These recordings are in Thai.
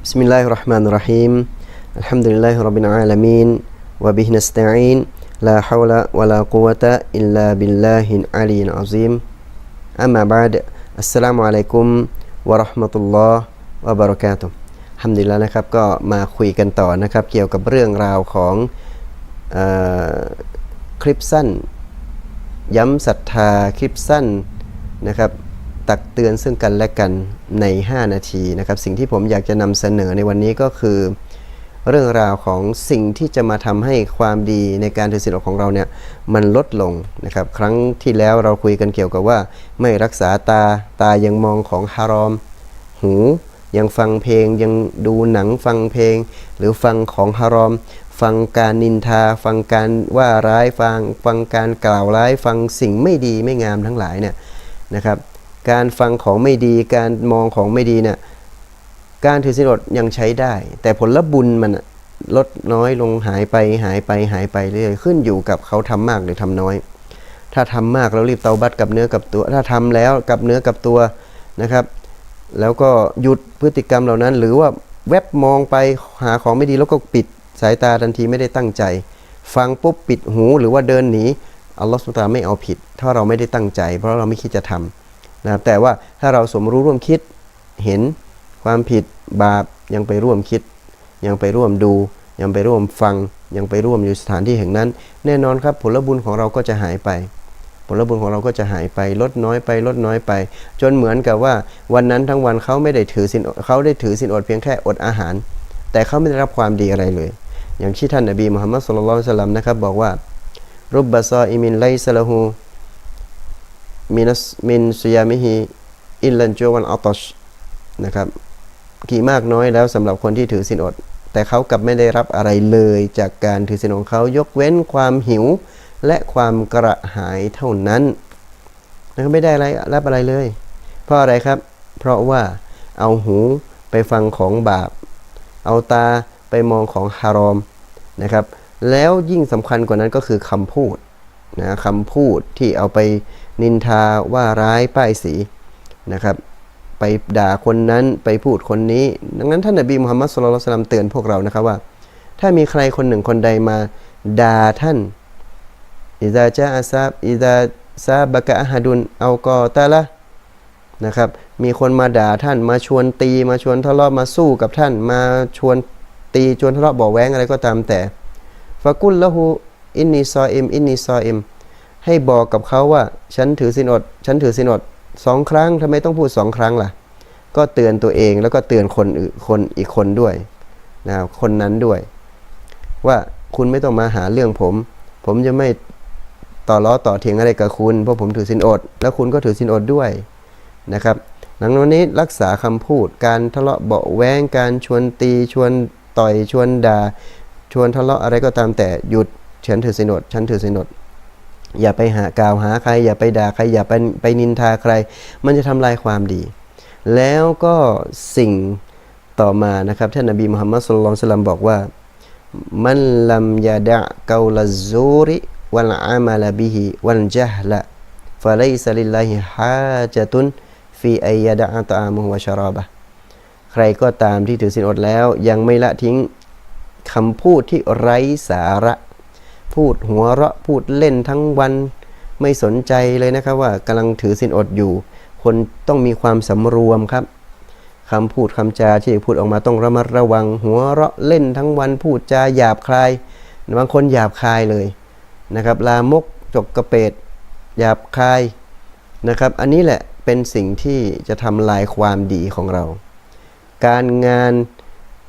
بسم الله الرحمن الرحيم الحمد لله رب العالمين وبه نستعين لا حول ولا قوة إلا بالله العلي العظيم أما بعد السلام عليكم ورحمة الله وبركاته ฮัมดีแล้วนะครับก็มาคุยกันต่อนะครับ เกี่ยวกับเรื่องราวของอคลิปสั้น ย้ำศรัทธาคลิปสั้นนะครับ ตักเตือนซึ่งกันและกันใน 5 นาทีนะครับ สิ่งที่ผมอยากจะนำเสนอในวันนี้ก็คือ เรื่องราวของสิ่งที่จะมาทำให้ความดีในการถือศีลอดของเราเนี่ยมันลดลงนะครับ ครั้งที่แล้วเราคุยกันเกี่ยวกับว่า ไม่รักษาตาตายังมองของฮารอม หูยังฟังเพลงยังดูหนังฟังเพลง หรือฟังของฮารอม ฟังการนินทา ฟังการว่าร้ายฟัง ฟังการกล่าวร้าย ฟังสิ่งไม่ดีไม่งามทั้งหลายเนี่ยนะครับ การฟังของไม่ดีการมองของไม่ดีเนี่ยการถือศีลอดยังใช้ได้ แต่ผลบุญมันลดน้อยลงหายไปหายไปหายไปเรื่อยขึ้นอยู่กับเขาทำมากหรือทำน้อย ถ้าทำมากเรารีบเตาบัตกับเนื้อกับตัว ถ้าทำแล้วกับเนื้อกับตัวนะครับ แล้วก็หยุดพฤติกรรมเหล่านั้น หรือว่าแวบมองไปหาของไม่ดีแล้วก็ปิดสายตาทันทีไม่ได้ตั้งใจ ฟังปุ๊บปิดหูหรือว่าเดินหนีอัลลอฮฺสุลตาไม่เอาผิด ถ้าเราไม่ได้ตั้งใจ เพราะเราไม่คิดจะทำ นะครับแต่ว่าถ้าเราสมรู้ร่วมคิดเห็นความผิดบาปยังไปร่วมคิด ยังไปร่วมดู ยังไปร่วมฟัง ยังไปร่วมอยู่สถานที่แห่งนั้น แน่นอนครับผลบุญของเราก็จะหายไป ผลบุญของเราก็จะหายไปลดน้อยไปลดน้อยไป จนเหมือนกับว่าวันนั้นทั้งวันเขาไม่ได้ถือสินเขาได้ถือสินอดเพียงแค่อดอาหาร แต่เขาไม่ได้รับความดีอะไรเลย อย่างที่ท่านนบีมุฮัมมัดสุลลัลสลัมนะครับบอกว่ารุบบะซออิมินไลซะละฮู มินัสมินซุยามิฮิอิลลันจวันอัตชนะครับกี่มากน้อยแล้วสำหรับคนที่ถือสินอด แต่เขากลับไม่ได้รับอะไรเลยจากการถือสินของเขายกเว้นความหิว และความกระหายเท่านั้นนะครับไม่ได้อะไรรับอะไรเลย เพราะอะไรครับ เพราะว่าเอาหูไปฟังของบาป เอาตาไปมองของฮารอมนะครับ แล้วยิ่งสำคัญกว่านั้นก็คือคำพูด นะคำพูดที่เอาไปนินทาว่าร้ายป้ายสีนะครับ ไปด่าคนนั้นไปพูดคนนี้ ดังนั้นท่านนบีมุฮัมมัดสุลลัลสลัมเตือนพวกเรานะครับว่า ถ้ามีใครคนหนึ่งคนใดมาด่าท่านอิดาจาอาซาบอิดาซาบะกะอะฮดุนเอากอตาละนะครับ มีคนมาด่าท่านมาชวนตีมาชวนทะเลาะมาสู้กับท่าน มาชวนตีชวนทะเลาะบ่อแว้งอะไรก็ตามแต่ฟากุลละหู อินนีซอเอมอินนีซอเอมให้บอกกับเขาว่า ฉันถือสินอด ฉันถือสินอดสองครั้งทำไมต้องพูดสองครั้งล่ะ ก็เตือนตัวเองแล้วก็เตือนคนคนอีกคนด้วยนะคนนั้นด้วย ว่าคุณไม่ต้องมาหาเรื่องผม ผมจะไม่ต่อล้อต่อเถียงอะไรกับคุณ เพราะผมถือสินอด แล้วคุณก็ถือสินอดด้วยนะครับ หลังวันนี้รักษาคำพูดการทะเลาะเบาแวงการชวนตีชวนต่อยชวนด่าชวนทะเลาะอะไรก็ตามแต่หยุด ฉันถือสินอดฉันถือสินอดอย่าไปหากล่าวหาใคร อย่าไปด่าใคร อย่าไปไปนินทาใคร มันจะทำลายความดี แล้วก็สิ่งต่อมานะครับท่านนบีมุฮัมมัดสุลลัลสลัมบอกว่ามันลัมยาดะกาลซูริวัลอามาลบิฮิวัลจฮละฟะไลซะลิลลาฮิฮาจตุนฟีไอัยดะอัตอามุวะชรอบะใครก็ตามที่ถือศีลอดแล้ว ยังไม่ละทิ้งคำพูดที่ไร้สาระ พูดหัวเราะพูดเล่นทั้งวันไม่สนใจเลยนะครับว่ากำลังถือศีลอดอยู่ คนต้องมีความสำรวมครับคำพูดคำจาที่พูดออกมาต้องระมัดระวัง หัวเราะเล่นทั้งวันพูดจาหยาบคายบางคนหยาบคายเลยนะครับ ลามกจกกระเปดหยาบคายนะครับ อันนี้แหละเป็นสิ่งที่จะทำลายความดีของเรา การงาน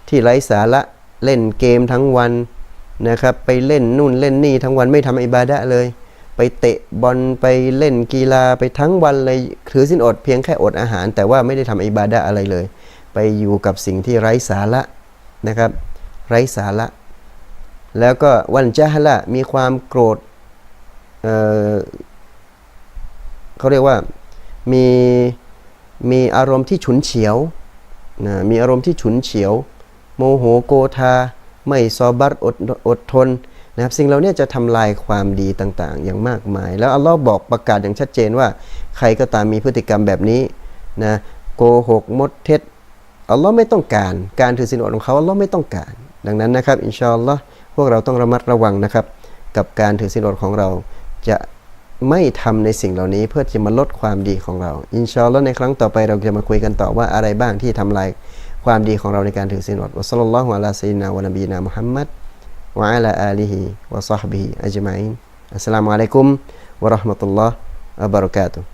ที่ไร้สาระเล่นเกมทั้งวัน นะครับไปเล่นนู่นเล่นนี่ทั้งวันไม่ทำอิบาดะเลย ไปเตะบอลไปเล่นกีฬาไปทั้งวันเลยถือสินอดเพียงแค่อดอาหาร แต่ว่าไม่ได้ทำอิบาดะอะไรเลย ไปอยู่กับสิ่งที่ไร้สาระนะครับ ไร้สาระ แล้วก็วันจาฮละมีความโกรธเเขาเรียกว่ามีมีอารมณ์ที่ฉุนเฉียวนะมีอารมณ์ที่ฉุนเฉียว โมโหโกธา ไม่ซอบัตอดอดทนนะครับสิ่งเหล่านี้จะทำลายความดีต่างๆ อย่างมากมาย แล้วอัลลอฮ์บอกประกาศอย่างชัดเจนว่า ใครก็ตามมีพฤติกรรมแบบนี้นะโกหกมดเท็จอัลลอฮ์ไม่ต้องการการถือศีลอดของเขาอัลลอฮ์ไม่ต้องการ ดังนั้นนะครับ อินชาอัลลอฮ์พวกเราต้องระมัดระวังนะครับ กับการถือศีลอดของเรา จะไม่ทำในสิ่งเหล่านี้เพื่อจะมาลดความดีของเรา อินชาอัลลอฮ์ในครั้งต่อไปเราจะมาคุยกันต่อว่าอะไรบ้างที่ทำลาย ความดีของเราในการถือศีลอดวะซัลลัลลอฮุอะลาซัยยิดนาวะนบีนามุฮัมมัดวะอะลาอาลีฮิวะซอฮบิฮิอัจมัยนอัสสลามุอะลัยกุมวะเราะห์มะตุลลอฮ์วะบะเราะกาตุฮ์